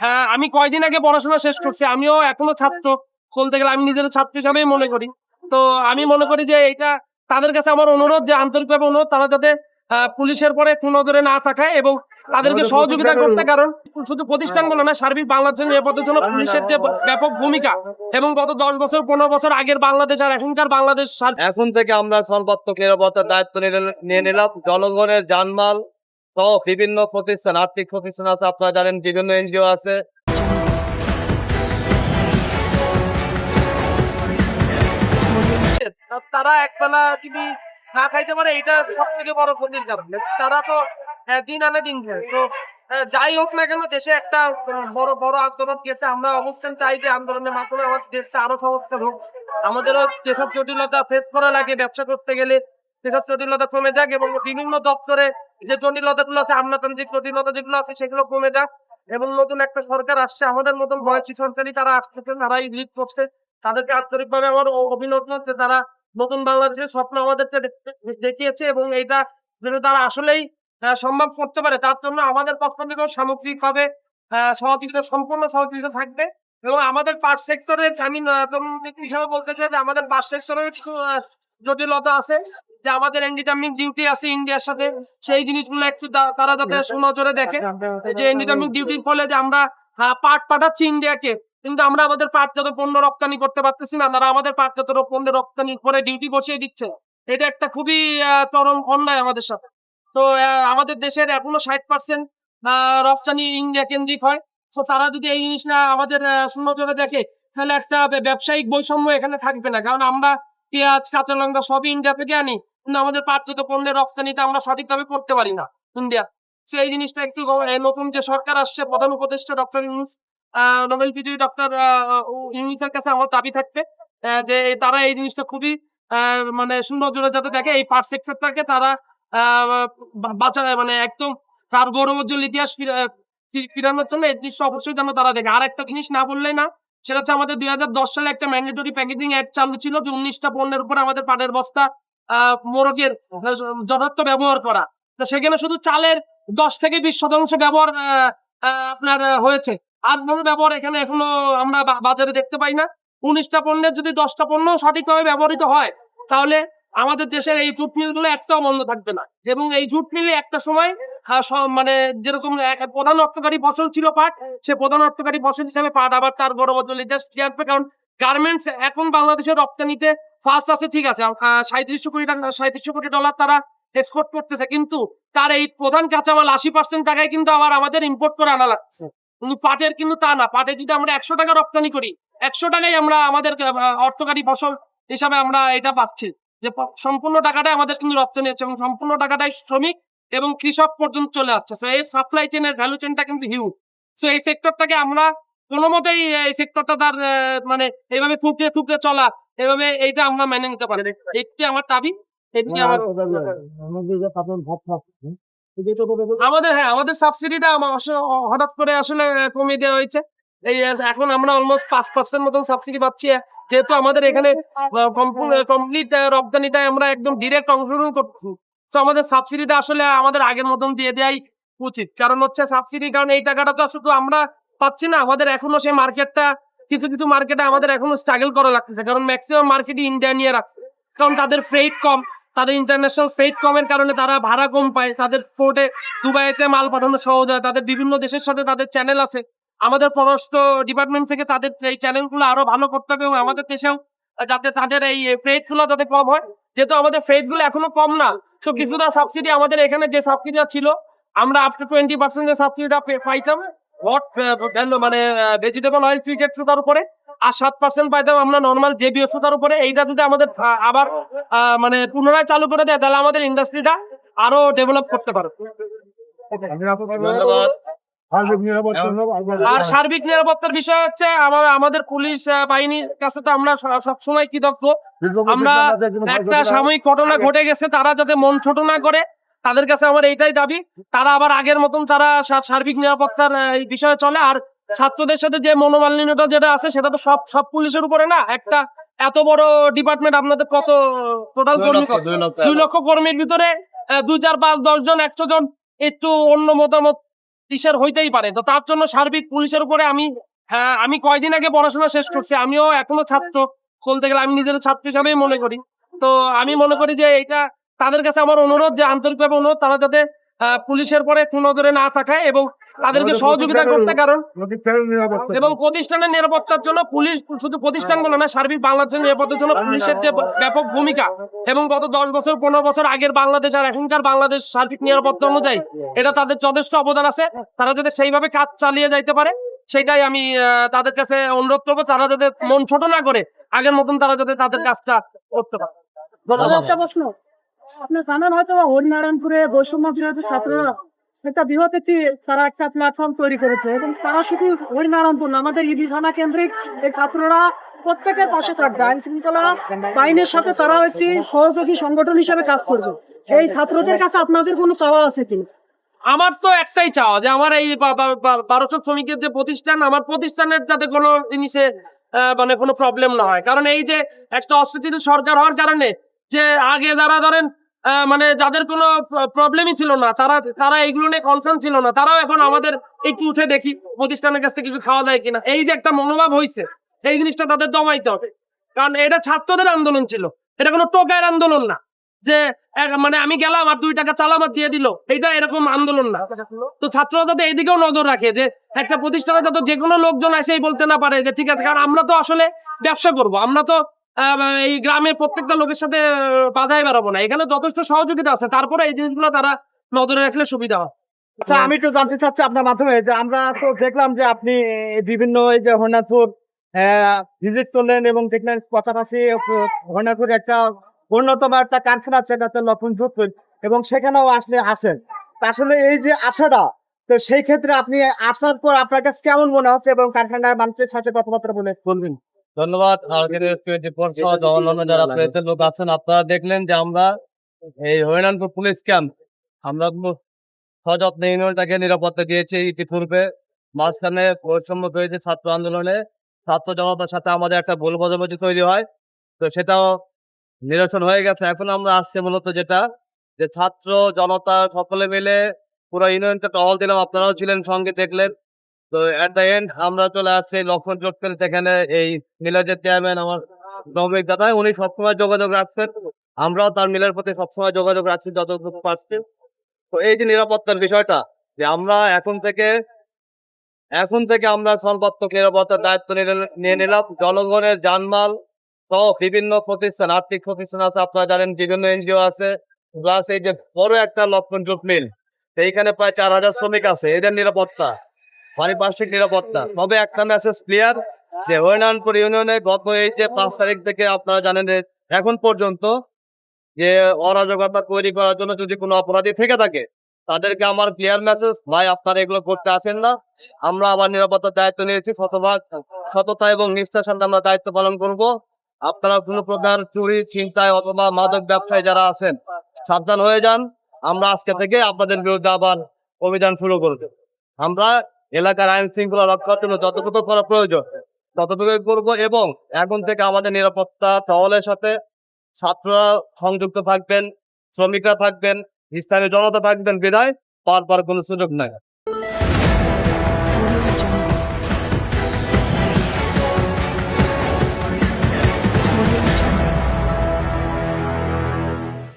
হ্যাঁ আমি কয়দিন আগে পড়াশোনা শেষ করছি আমিও এখনও ছাত্র। বলতে গেলে আমি নিজের ছাত্র হিসাবেই মনে করি। তো আমি মনে করি যে এটা তাদের কাছে আমার অনুরোধ যে আন্তরিকভাবে অনুরোধ তারা যাতে পুলিশের পরে নজরে না থাকায় এবং তাদেরকে সহযোগিতা করতে কারণ শুধু প্রতিষ্ঠানগুলো না সার্বিক বাংলাদেশের নিরাপত্তার জন্য পুলিশের যে ব্যাপক ভূমিকা এবং গত দশ বছর পনেরো বছর আগের বাংলাদেশ আর এখনকার বাংলাদেশ এখন থেকে আমরা সর্বাত্মক নিরাপত্তার দায়িত্ব নিয়ে নিলাম। জনগণের জানমাল সহ বিভিন্ন প্রতিষ্ঠান আর্থিক প্রতিষ্ঠান আছে আপনারা জানেন বিভিন্ন এনজিও আছে। তারা একবেলা যদি না খাইতে পারে এটা সব থেকে বড় ক্ষতির কারণ। তারা তো আহ, দিন আনে দিন খায়। তো যাই হোক না কেন দেশে একটা বড় বড় আন্দোলন গেছে। আমরা অবস্থান চাই যে আন্দোলনের মাধ্যমে আমাদের দেশটা আরও সংস্কার হোক। আমাদেরও যেসব জটিলতা ফেস করা লাগে ব্যবসা করতে গেলে সেসব জটিলতা কমে যাক এবং বিভিন্ন দপ্তরে যে জটিলতাগুলো আছে, আমলাতান্ত্রিক জটিলতা যেগুলো আছে, সেগুলো কমে যাক এবং নতুন একটা সরকার আসছে, আমাদের মতন বয়সী সরকারি তারা আসতেছে, তারাই লিড করছে। তাদেরকে আন্তরিকভাবে আমার অভিনন্দন যে তারা নতুন বাংলাদেশের স্বপ্ন আমাদের দেখিয়েছে এবং এইটা যেন তারা আসলেই সম্ভব করতে পারে। তার জন্য আমাদের পক্ষ থেকেও সামগ্রিকভাবে সহযোগিতা, সম্পূর্ণ সহযোগিতা থাকবে। এবং আমাদের পার্ট সেক্টরের আমি হিসাবে বলতে চাই যে আমাদের পার্ট সেক্টরের জটিলতা আছে যে আমাদের এন্ডিটামিক ডিউটি আছে ইন্ডিয়ার সাথে সেই জিনিসগুলো একটু তারা যাতে সুনজরে দেখে যে এন্ডিটামিক ডিউটির ফলে যে আমরা পাট পাঠাচ্ছি ইন্ডিয়াকে কিন্তু আমরা আমাদের পাটজাত পণ্য রপ্তানি করতে পারতেছি না তারা আমাদের পাটজাত পণ্য রপ্তানির পরে ডিউটি বসিয়ে দিচ্ছে। এটা একটা খুবই চরম অন্যায় আমাদের সাথে। তো আমাদের দেশের এখনও ষাট পার্সেন্ট রপ্তানি ইন্ডিয়া কেন্দ্রিক হয়। তো তারা যদি এই জিনিস না আমাদের সুনজরে দেখে তাহলে একটা ব্যবসায়িক বৈষম্য এখানে থাকবে না। কারণ আমরা পেঁয়াজ, কাঁচা লঙ্কা সবই ইন্ডিয়া থেকে কিন্তু আমাদের পাটজাত পণ্যের রপ্তানিটা আমরা সঠিকভাবে করতে পারি না। ইন্ডিয়া তো এই জিনিসটা একটু নতুন যে সরকার আসছে, প্রধান উপদেষ্টা ডক্টর ইউনুস নোবেল বিজয়ী ডক্টর ইউনুসের কাছে আমার দাবি থাকবে যে তারা এই জিনিসটা খুবই মানে সুন্দর জোরে যাতে দেখে, এই পার্ট সেক্টরটাকে তারা বাঁচায় মানে একদম তার গৌরবোজ্জ্বল ইতিহাস ফিরানোর জন্য এই জিনিসটা অবশ্যই যেন তারা দেখে। আর একটা জিনিস না বললেই না সেটা হচ্ছে আমাদের দুই হাজার দশ সালে একটা ম্যান্ডেটরি প্যাকেজিং অ্যাক্ট চালু ছিল যে উনিশটা পণ্যের উপর আমাদের পাটের বস্তা মোড়কের যথার্থ ব্যবহার করা। তো সেখানে শুধু চালের দশ থেকে বিশ শতাংশ ব্যবহার আপনার হয়েছে। আর কোনো ব্যবহার এখানে এখনও আমরা বাজারে দেখতে পাই না। উনিশটা পণ্যের যদি দশটা পণ্য সঠিকভাবে ব্যবহৃত হয়, তাহলে আমাদের দেশের এই জুট মিলগুলো একটাও বন্ধ থাকবে না। এবং এই জুট মিলে একটা সময় মানে যেরকম প্রধান অর্থকারী ফসল ছিল পাট, সে প্রধান অর্থকারী ফসল হিসাবে পাট আবার তার বড় বদল আসবে কারণ গার্মেন্টস এখন বাংলাদেশের রপ্তানিতে ফার্স্ট আছে ঠিক আছে। সাঁত্রিশশো কোটি টাকা সাঁত্রিশশো কোটি ডলার তারা এক্সপোর্ট করতেছে, কিন্তু তার এই প্রধান কাঁচামাল আশি পার্সেন্ট টাকায় কিন্তু আবার আমাদের ইম্পোর্ট করে আনা লাগছে। কিন্তু পাটের কিন্তু তা না। পাটে যদি আমরা একশো টাকা রপ্তানি করি, একশো টাকায় আমরা আমাদের অর্থকারী ফসল হিসাবে আমরা এটা পাচ্ছি। যে সম্পূর্ণ টাকাটাই আমাদের কিন্তু রপ্তানি হচ্ছে এবং সম্পূর্ণ টাকাটাই শ্রমিক এবং কৃষক পর্যন্ত চলে যাচ্ছে তো এই সাপ্লাই চেনের ভ্যালু চেনটা কিন্তু হিউজ তো এই সেক্টরটাকে আমরা কোনো মতেই এই সেক্টরটা তার মানে এইভাবে থুপড়ে থুপড়ে চলা এভাবে এইটা আমরা মেনে নিতে পারি একটি আমার দাবি এদিকে আমার আমাদের হ্যাঁ আমাদের সাবসিডিটা হঠাৎ করে আসলে কমিয়ে দেওয়া হয়েছে। এই এখন আমরা অলমোস্ট পাঁচ পার্সেন্ট মতন সাবসিডি পাচ্ছি। যেহেতু আমাদের এখানে কমপ্লিট রপ্তানিটা আমরা একদম ডিরেক্ট অংশগ্রহণ করছি। তো আমাদের সাবসিডিটা আসলে আমাদের আগের মতন দিয়ে দেওয়াই উচিত। কারণ হচ্ছে সাবসিডি কারণ এই টাকাটা তো শুধু আমরা পাচ্ছি না। আমাদের এখনও সেই মার্কেটটা কিছু কিছু মার্কেটে আমাদের এখনও স্ট্রাগল করা লাগতেছে। কারণ ম্যাক্সিমাম মার্কেটই ইন্ডিয়া নিয়ে রাখছে। কারণ তাদের ফ্রেট কম, তাদের ইন্টারন্যাশনাল ফ্রেট কমের কারণে তারা ভাড়া কম পায়। তাদের পোর্টে দুবাইতে মাল পাঠানো সহজ হয়। তাদের বিভিন্ন দেশের সাথে তাদের চ্যানেল আছে। আমাদের পররাষ্ট্র ডিপার্টমেন্ট থেকে তাদের এই চ্যানেলগুলো আরও ভালো করতে হবে এবং আমাদের দেশেও যাতে তাদের এই ফ্রেটগুলো যাতে কম হয়। যেহেতু আমাদের ফ্রেটগুলো এখনও কম না তো কিছুটা সাবসিডি আমাদের এখানে যে সাবসিডিটা ছিল, আমরা আপ টু টোয়েন্টি পার্সেন্ট সাবসিডিটা পাইতাম। হট মানে ভেজিটেবল অয়েল ট্রিটেড সুতার উপরে, আর সাত পার্সেন্ট পাইতাম আমরা নর্মাল জেবিও সুতার উপরে। এইটা যদি আমাদের আবার মানে পুনরায় চালু করে দেয়, তাহলে আমাদের ইন্ডাস্ট্রিটা আরও ডেভেলপ করতে পারে ধন্যবাদ। আর সার্বিক নিরাপত্তার বিষয় হচ্ছে আমাদের পুলিশ বাহিনীর কাছে তো আমরা সবসময় কৃতজ্ঞ। আমরা একটা সাময়িক ঘটনা ঘটে গেছে তারা যাতে মন ছোট না করে তাদের কাছে আমার এইটাই দাবি। তারা আবার আগের মতন তারা সার্বিক নিরাপত্তার বিষয়ে চলে। আর ছাত্রদের সাথে যে মনোমালিন্যতা যেটা আছে সেটা তো সব সব পুলিশের উপরে না? একটা এত বড় ডিপার্টমেন্ট আপনাদের কত টোটাল দুই কর্মী লক্ষ, কত? দুই লক্ষ। কর্মীর ভিতরে আহ, দুই চার পাঁচ দশ জন একশো জন একটু অন্য মতামত ইসের হইতেই পারে। তো তার জন্য সার্বিক পুলিশের উপরে আমি হ্যাঁ আমি কয়দিন আগে পড়াশোনা শেষ করছি, আমিও এখনও ছাত্র। বলতে গেলে আমি নিজের ছাত্র হিসাবেই মনে করি। তো আমি মনে করি যে এটা তাদের কাছে আমার অনুরোধ যে আন্তরিকভাবে অনুরোধ, তারা যাতে পুলিশের পরে কোনো নজরে না থাকায় এবং তাদেরকে সহযোগিতা করতে কারণ এবং প্রতিষ্ঠানের নিরাপত্তার জন্য পুলিশ শুধু প্রতিষ্ঠানগুলো না সার্বিক বাংলাদেশের নিরাপত্তার জন্য পুলিশের যে ব্যাপক ভূমিকা এবং গত দশ বছর পনেরো বছর আগের বাংলাদেশ আর এখনকার বাংলাদেশ সার্বিক নিরাপত্তা অনুযায়ী এটা তাদের যথেষ্ট অবদান আছে। তারা যাতে সেইভাবে কাজ চালিয়ে যাইতে পারে সেটাই আমি আহ, তাদের কাছে অনুরোধ করব। তারা যাতে মন ছোট না করে আগের মতন তারা যাতে তাদের কাজটা করতে পারে। একটা প্রশ্ন। আপনি জানেন হয়তো হরিনারায়ণপুরে বৈষম্য বিরোধী ছাত্ররা বৃহৎ একটি তারা একটা প্ল্যাটফর্ম তৈরি করেছে এবং তারা শুধু হরিনারায়ণপুর আমাদের ইবি থানা কেন্দ্রিক এই ছাত্ররা প্রত্যেকের পাশে থাকবে, আইন শৃঙ্খলা বাহিনীর সাথে তারা একটি সহযোগী সংগঠন হিসেবে কাজ করবে। এই ছাত্রদের কাছে আপনাদের কোনো চাওয়া আছে আমার তো একটাই চাওয়া যে আমার এই বারোশো শ্রমিকের যে প্রতিষ্ঠান, আমার প্রতিষ্ঠানের যাতে কোনো জিনিসে মানে কোনো প্রবলেম না হয়। কারণ এই যে একটা অস্থিতিশীল সরকার হওয়ার কারণে যে আগে যারা ধরেন মানে যাদের কোনো প্রবলেমই ছিল না, তারা তারা এইগুলো নিয়ে কনসার্ন ছিল না। তারাও এখন আমাদের একটু উঠে দেখি, প্রতিষ্ঠানের কাছ থেকে কিছু খাওয়া যায় কিনা। এই যে একটা মনোভাব হয়েছে এই জিনিসটা তাদের দমাইতে হবে। কারণ এটা ছাত্রদের আন্দোলন ছিল। এটা কোনো টোকায়ের আন্দোলন না। যে মানে আমি গেলাম আর দুই টাকা চালাম আর দিয়ে দিল, এটা এরকম আন্দোলন না। তো ছাত্ররা যাতে এদিকেও নজর রাখে যে একটা প্রতিষ্ঠানে যাতে যে কোনো লোকজন এসেই বলতে না পারে যে, ঠিক আছে, কারণ আমরা তো আসলে ব্যবসা করব, আমরা তো এই গ্রামের প্রত্যেকটা লোকের সাথে বাধায় বেরোবো না। এখানে যথেষ্ট সহযোগিতা আছে। তারপরে এই জিনিসগুলো তারা নজরে রাখলে সুবিধা হয়। আচ্ছা আমি তো জানতে চাচ্ছি আপনার মাধ্যমে যে আমরা তো দেখলাম যে আপনি বিভিন্ন এই যে হরিনাথপুর ভিজিট করলেন এবং দেখলেন পাশাপাশি হরিনাথপুর একটা অন্যতম একটা কারখানা এটা হচ্ছে লক্ষণ যোধপুর এবং সেখানেও আসলে আসেন। আসলে এই যে আশাটা, তো সেই ক্ষেত্রে আপনি আসার পর আপনার কাছে কেমন মনে হচ্ছে এবং কারখানার মানুষের সাথে কথাবার্তা বলে বলবেন? ধন্যবাদ। অন্যান্য যারা প্রেসের লোক আছেন আপনারা দেখলেন যে আমরা এই হরিনানপুর পুলিশ ক্যাম্প আমরা সযত্নে ইউনিয়নটাকে নিরাপত্তা দিয়েছি ইতিপূর্বে। মাঝখানে ছাত্র আন্দোলনে ছাত্র জনতার সাথে আমাদের একটা ভুল বোঝাবুঝি তৈরি হয় তো সেটাও নিরসন হয়ে গেছে। এখন আমরা আসছে মূলত যেটা যে ছাত্র জনতা সকলে মিলে পুরো ইউনিয়নটা টহল দিলাম। আপনারাও ছিলেন সঙ্গে দেখলেন। তো এট দ্য এন্ড আমরা চলে আসছি লক্ষণ চটকেল সেখানে এই মিলাজের চেয়ারম্যান আমার শ্রমিক দাদা, উনি সবসময় যোগাযোগ রাখছেন। আমরাও তার মিলের প্রতি সবসময় যোগাযোগ রাখছি যতটুকু পারছি। তো এই যে নিরাপত্তার বিষয়টা, যে আমরা এখন থেকে এখন থেকে আমরা সর্বাত্মক নিরাপত্তার দায়িত্ব নিয়ে নিলাম। জনগণের জানমাল সহ বিভিন্ন প্রতিষ্ঠান, আর্থিক প্রতিষ্ঠান আছে, আপনারা জানেন, বিভিন্ন এনজিও আছে প্লাস এই যে বড় একটা লক্ষণ জুট মিল এইখানে প্রায় চার হাজার শ্রমিক আছে। এদের নিরাপত্তা পারিপার্শ্বিক নিরাপত্তা। তবে একটা মেসেজ ক্লিয়ার যে হরিনারায়ণপুর ইউনিয়নে গত এই যে পাঁচ তারিখ থেকে আপনারা জানেন এখন পর্যন্ত যে অরাজকতা তৈরি করার জন্য যদি কোনো অপরাধী থেকে থাকে, তাদেরকে আমার ক্লিয়ার মেসেজ ভাই আপনারা এগুলো করতে আসেন না। আমরা আবার নিরাপত্তার দায়িত্ব নিয়েছি, শতভাগ সততা এবং নিষ্ঠার সাথে আমরা দায়িত্ব পালন করব। আপনারা কোনো প্রকার চুরি চিন্তায় অথবা মাদক ব্যবসায়ী যারা আছেন, সাবধান হয়ে যান। আমরা আজকে থেকে আপনাদের বিরুদ্ধে আবার অভিযান শুরু করব। আমরা এলাকার আইন শৃঙ্খলা রক্ষার জন্য যতটুকু করা প্রয়োজন ততটুকু করব এবং এখন থেকে আমাদের নিরাপত্তা টহলের সাথে ছাত্ররা সংযুক্ত থাকবেন, শ্রমিকরা থাকবেন, স্থানীয় জনতা থাকবেন বিদায়, পার পার কোনো সুযোগ নাই।